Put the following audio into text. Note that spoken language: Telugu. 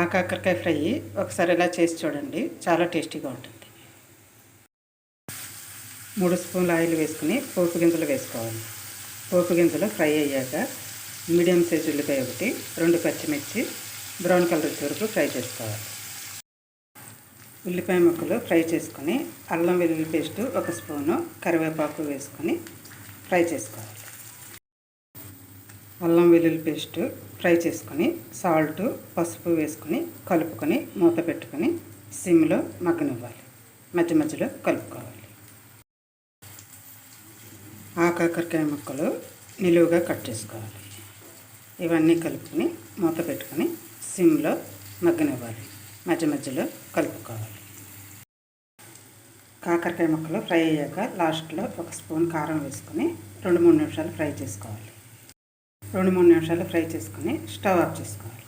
ఆ కాకరకాయ ఫ్రై ఒకసారి ఇలా చేసి చూడండి. చాలా టేస్టీగా ఉంటుంది. మూడు స్పూన్ల ఆయిల్ వేసుకుని పోపు గింజలు వేసుకోవాలి. పోపు గింజలు ఫ్రై అయ్యాక మీడియం సైజ్ ఉల్లిపాయ ఒకటి రెండు పచ్చిమిర్చి బ్రౌన్ కలర్ వచ్చే వరకు ఫ్రై చేసుకోవాలి. ఉల్లిపాయ ముక్కలు ఫ్రై చేసుకొని అల్లం వెల్లుల్లి పేస్ట్ ఒక స్పూను కరివేపాకు వేసుకొని ఫ్రై చేసుకోవాలి. అల్లం వెల్లుల్లి పేస్ట్ ఫ్రై చేసుకొని సాల్ట్ పసుపు వేసుకొని కలుపుకొని మూత పెట్టుకొని సిమ్లో మగ్గనివ్వాలి. మధ్య మధ్యలో కలుపుకోవాలి. ఆ కాకరకాయ ముక్కలు నిలువుగా కట్ చేసుకోవాలి. ఇవన్నీ కలుపుకొని మూత పెట్టుకొని సిమ్లో మగ్గనివ్వాలి. మధ్య మధ్యలో కలుపుకోవాలి. కాకరకాయ ముక్కలు ఫ్రై అయ్యాక లాస్ట్లో ఒక స్పూన్ కారం వేసుకొని రెండు మూడు నిమిషాలు ఫ్రై చేసుకోవాలి. రెండు మూడు నిమిషాలు ఫ్రై చేసుకుని స్టవ్ ఆఫ్ చేసుకోవాలి.